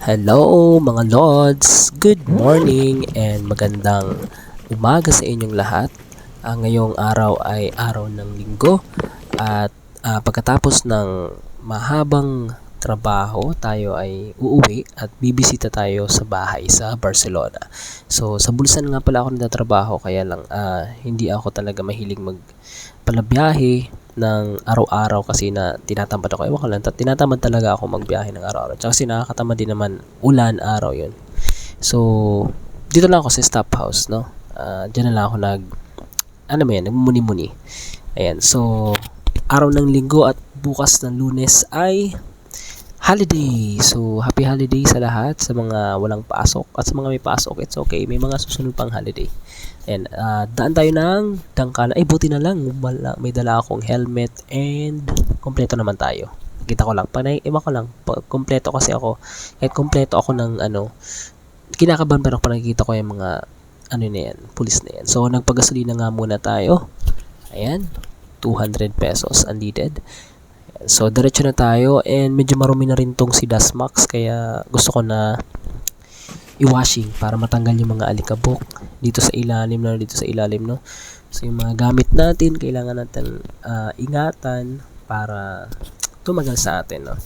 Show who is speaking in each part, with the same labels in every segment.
Speaker 1: Hello mga Lods! Good morning and magandang umaga sa inyong lahat. Ah, ngayong araw ay araw ng linggo at ah, pagkatapos ng mahabang trabaho, tayo ay uuwi at bibisita tayo sa bahay sa Barcelona. So sa Bulsan nga pala ako nagtatrabaho kaya lang ah, hindi ako talaga mahilig mag palabiyahe ng araw-araw kasi na tinatamad ako. Ewan ko lang, ta- tinatamad talaga ako magbiyahe ng araw-araw. Tsaka kasi nakakatamad din naman ulan araw yun. So, dito lang ako sa stop house, no? Ah, diyan na lang ako nag, ano mo yan, nagmumuni-muni. Ayan, so, araw ng linggo at bukas ng lunes ay holiday. So, happy holiday sa lahat, sa mga walang pasok at sa mga may pasok, it's okay. May mga susunod pang holiday. Ayan, ah, daan tayo ng dangkala. Ay, buti na lang. May dala akong helmet and kompleto naman tayo. Kita ko lang. Panay, iba ko lang. Pa, kompleto kasi ako. Kahit kompleto ako ng ano, kinakabahan pero pag nakikita ko yung mga ano na yan, pulis na yan. So, nagpagasolina nga muna tayo. Ayan, 200 pesos unleaded. So, diretso na tayo. And medyo marumi na rin tong si Dasmax. Kaya gusto ko na i-washing para matanggal yung mga alikabok dito sa ilalim na dito sa ilalim no? So yung mga gamit natin kailangan natin ah, ingatan para tumagal sa atin no?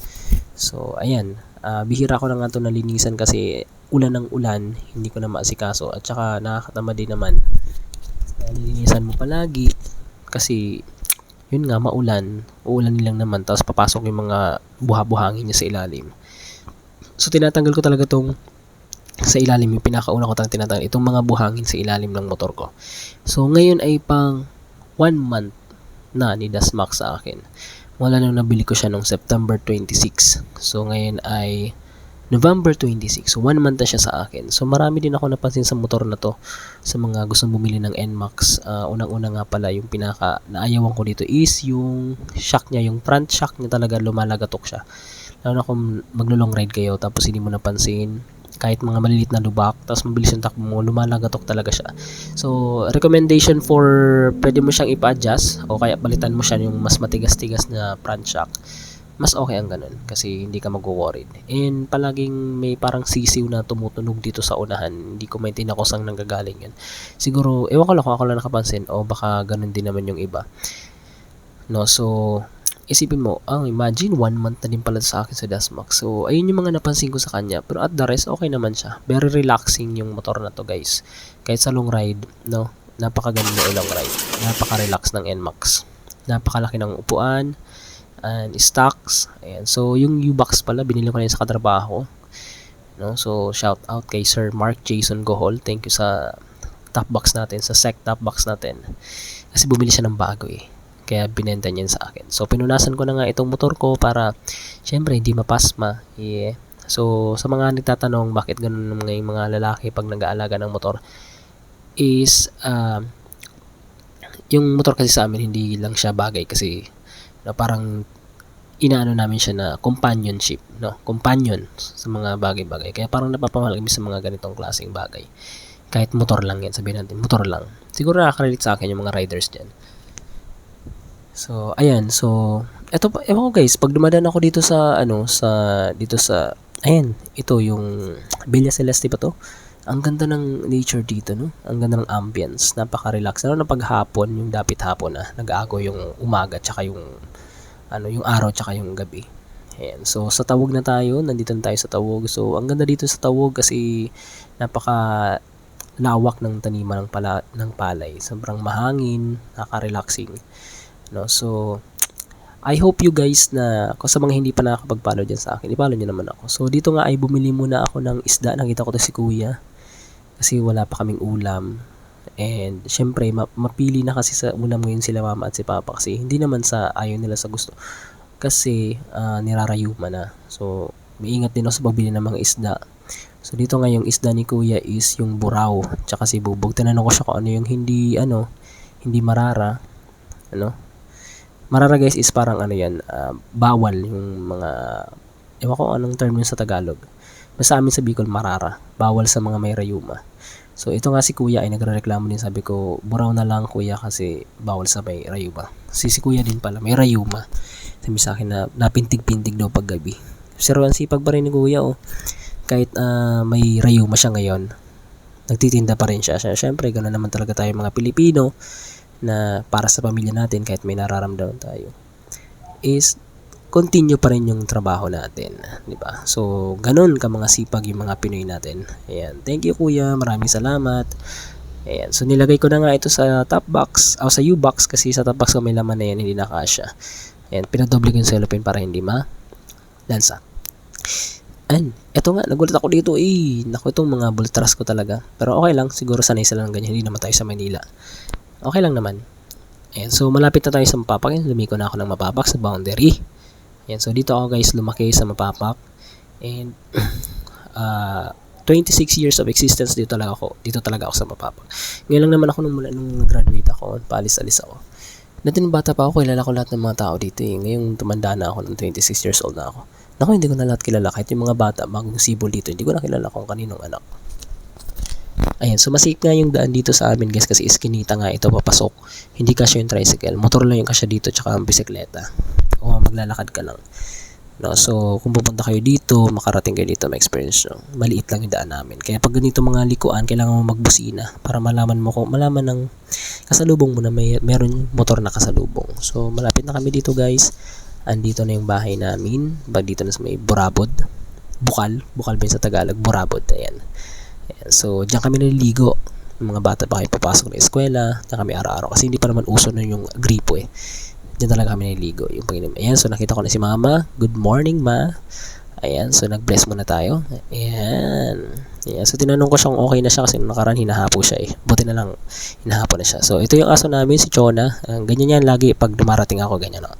Speaker 1: So ayan. Ah, bihira ko na nga ito nalinisan kasi ulan ng ulan. Hindi ko na maasikaso. At saka nakakatama din naman. Kaya nilinisan mo palagi kasi yun nga maulan uulan lang naman tapos papasok yung mga buha-buhangin niya sa ilalim so tinatanggal ko talaga tong sa ilalim yung pinakauna ko tang tinatanggal itong mga buhangin sa ilalim ng motor ko. So ngayon ay pang one month na ni Dasmax sa akin. Wala nung nabili ko siya nung September 26. So ngayon ay November 26. So one month na siya sa akin. So marami din ako napansin sa motor na to sa mga gustong bumili ng NMAX. Ah, unang-una nga pala yung pinaka naayawan ko dito is yung shock niya, yung front shock niya talaga lumalagatok siya. Lalo na kung maglo-long ride kayo tapos hindi mo napansin kahit mga maliliit na lubak, tapos mabilis yung takbo mo, lumalagatok talaga siya. So, recommendation for pwede mo siyang ipa-adjust o kaya palitan mo siya yung mas matigas-tigas na front shock. Mas okay ang ganun kasi hindi ka mag-worried. And palaging may parang sisiw na tumutunog dito sa unahan. Hindi ko maintindihan kung saan nanggagaling yan. Siguro, ewan ko lang kung ako lang nakapansin o baka ganun din naman yung iba. No, so, isipin mo, ang imagine, one month na din pala sa akin sa Dasmax. So, ayun yung mga napansin ko sa kanya. Pero at the rest, okay naman siya. Very relaxing yung motor na to, guys. Kahit sa long ride, no, napakaganda ng long ride. Napaka-relax ng NMAX. Napakalaki ng upuan, and stocks. Ayan. So, yung U-Box pala, binili ko na sa katrabaho. No? So, shout out kay Sir Mark Jason Gohol. Thank you sa top box natin, sa sec top box natin. Kasi bumili siya ng bago eh. Kaya binenta niya sa akin. So, pinunasan ko na nga itong motor ko para, syempre, hindi mapasma. Yeah. So, sa mga nagtatanong bakit ganun ng mga, lalaki pag nag-aalaga ng motor, is, um, yung motor kasi sa amin, hindi lang siya bagay kasi, na parang, inaano namin siya na companionship, no? Companion sa mga bagay-bagay. Kaya parang napapamahal kami sa mga ganitong klaseng bagay. Kahit motor lang yan, sabihin natin, motor lang. Siguro nakaka-relate sa akin yung mga riders dyan. So, ayan. So, eto ewan ko guys, pag dumadaan ako dito sa, ano, sa, dito sa, ayan, ito yung Villa Celeste ba to? Ang ganda ng nature dito, no? Ang ganda ng ambience. Napaka-relax. Lalo na pag hapon, yung dapit hapon na, nag-aago yung umaga, tsaka yung, ano, yung araw, tsaka yung gabi. Ayan. So, sa Tawog na tayo. Nandito na tayo sa Tawog. So, ang ganda dito sa Tawog kasi napaka lawak ng taniman ng, pala, ng palay. Sobrang mahangin, nakaka-relaxing. No? So, I hope you guys na, kung sa mga hindi pa nakakapag-follow dyan sa akin, i-follow nyo naman ako. So, dito nga ay bumili muna ako ng isda. Nakita ko to si kuya. Kasi wala pa kaming ulam. And, syempre, ma- mapili na kasi sa ulam ngayon sila mama at si papa. Kasi hindi naman sa ayaw nila sa gusto. Kasi, ah, nirarayuma na. So, may ingat din ako sa pagbili ng mga isda. So, dito nga yung isda ni kuya is yung buraw. Tsaka si bubog. Tinanong ko siya kung ano yung hindi, ano, hindi marara. Ano? Marara guys is parang ano yan, ah, bawal yung mga, ewan ko anong term yun sa Tagalog. Basta amin sa Bicol, marara. Bawal sa mga may rayuma. So ito nga si kuya ay nagrereklamo din sabi ko, buraw na lang kuya kasi bawal sa may rayuma. Si si kuya din pala, may rayuma. Sabi sa akin na napintig-pintig daw pag gabi. Pero ang sipag pa rin ni kuya oh. kahit ah, may rayuma siya ngayon, nagtitinda pa rin siya. Siyempre, gano'n naman talaga tayo mga Pilipino na para sa pamilya natin kahit may nararamdaman tayo is continue pa rin yung trabaho natin, di ba? So, ganun ka mga sipag yung mga Pinoy natin. Ayan. Thank you kuya, maraming salamat. Ayan. So, nilagay ko na nga ito sa top box, o sa U-box kasi sa top box ko may laman na yan, hindi nakasya. Ayan, pinadoble ko yung cellophane para hindi ma lansa. Ayan, eto nga, nagulat ako dito eh. Naku, itong mga bultras ko talaga. Pero okay lang, siguro sanay sila ng ganyan. Hindi naman tayo sa Manila. Okay lang naman. Ayan, so malapit na tayo sa Mapapak. Lumiko na ako ng Mapapak sa boundary. Ayan, so dito ako guys lumaki sa Mapapak. And uh, 26 years of existence dito talaga ako. Dito talaga ako sa Mapapak. Ngayon lang naman ako nung mula nung graduate ako, paalis-alis ako. Dati nung bata pa ako, kilala ko lahat ng mga tao dito eh. Ngayon tumanda na ako, ng 26 years old na ako. Naku, hindi ko na lahat kilala. Kahit yung mga bata, bagong sibol dito, hindi ko na kilala kung kaninong anak. Ayan, so masikip nga yung daan dito sa amin guys kasi iskinita nga ito papasok. Hindi kasya yung tricycle. Motor lang yung kasya dito tsaka ang bisikleta. O maglalakad ka lang. No, so kung pupunta kayo dito, makarating kayo dito, ma-experience nyo. Maliit lang yung daan namin. Kaya pag ganito mga likuan, kailangan mo magbusina para malaman mo kung malaman ng kasalubong mo na may meron motor na kasalubong. So malapit na kami dito guys. Andito na yung bahay namin. Bag dito na sa may Burabod. Bukal. Bukal ba sa Tagalog? Burabod. Ayan. Ayan. So, diyan kami naliligo. Yung mga bata pa kayo papasok na eskwela. Diyan kami araw-araw. Kasi hindi pa naman uso na yung gripo eh. Diyan talaga kami naliligo. Yung Panginoon. Ayan. So, nakita ko na si Mama. Good morning, Ma. Ayan. So, nag-bless muna tayo. Ayan. Ayan. So, tinanong ko siyang okay na siya kasi nakaraan hinahapo siya eh. Buti na lang hinahapo na siya. So, ito yung aso namin, si Chona. Ang ganyan yan lagi pag dumarating ako, ganyan. No?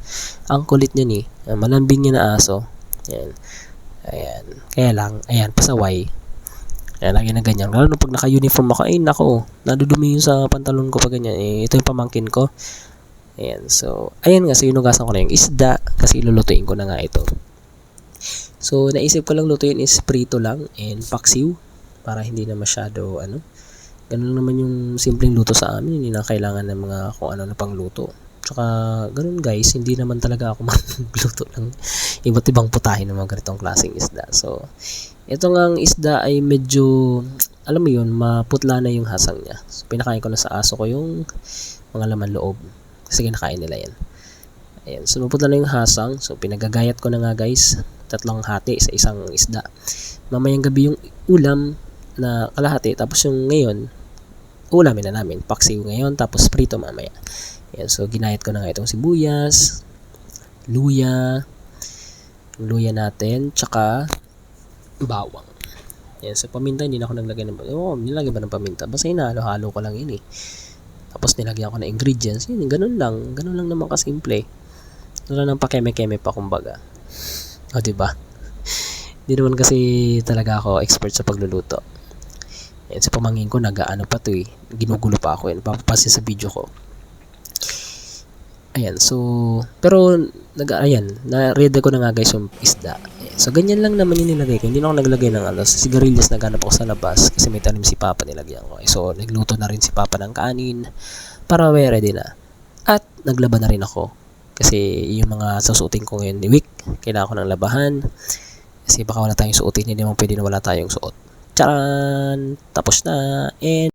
Speaker 1: Ang kulit niya ni. Ang malambing niya na aso. Ayan. Ayan. Kaya lang, ayan, pasaway. Ayan, lagi na ganyan. Lalo pag naka-uniform ako, ay nako, nadudumi yung sa pantalon ko pag ganyan. Eh, ito yung pamangkin ko. Ayan, so, ayan nga, so inugasan ko na yung isda kasi lulutuin ko na nga ito. So, naisip ko lang lutuin is prito lang and paksiw para hindi na masyado, ano, ganun naman yung simpleng luto sa amin. Hindi na kailangan ng mga kung ano na pang luto. Tsaka, ganun guys, hindi naman talaga ako magluto ng iba't ibang putahe ng mga ganitong klaseng isda. So, ito nga ang isda ay medyo, alam mo yun, maputla na yung hasang niya. So, pinakain ko na sa aso ko yung mga laman loob. Kasi kinakain nila yan. Ayan, so maputla na yung hasang. So, pinagagayat ko na nga guys. Tatlong hati sa isang isda. Mamayang gabi yung ulam na kalahati. Tapos yung ngayon, ulamin na namin. Paksiw ngayon, tapos prito mamaya. Ayan, so ginayat ko na nga itong sibuyas, luya, luya natin, tsaka bawang. Yan, so paminta, hindi na ako naglagay ng Oh, nilagay ba ng paminta? Basta hinalo-halo ko lang yun eh. Tapos nilagyan ko na ingredients. Yun, ganun lang. Ganun lang naman kasimple. Wala nang pakeme-keme pa kumbaga. O, di ba? Hindi naman kasi talaga ako expert sa pagluluto. Yan, sa pamangin ko, nag-ano pa to eh. Ginugulo pa ako yan. Papapasin sa video ko. Ayan, so, pero, nag, ayan, na-ready ko na nga guys yung isda. So, ganyan lang naman yung nilagay ko. Hindi na ako naglagay ng ano, sa sigarilyas naghanap ako sa labas kasi may tanim si Papa nilagyan ko. So, nagluto na rin si Papa ng kanin para may ready na. At, naglaba na rin ako. Kasi, yung mga susuotin ko ngayon ni week, kailangan ko ng labahan. Kasi baka wala tayong suotin, hindi naman pwede na wala tayong suot. Charan! Tapos na! And,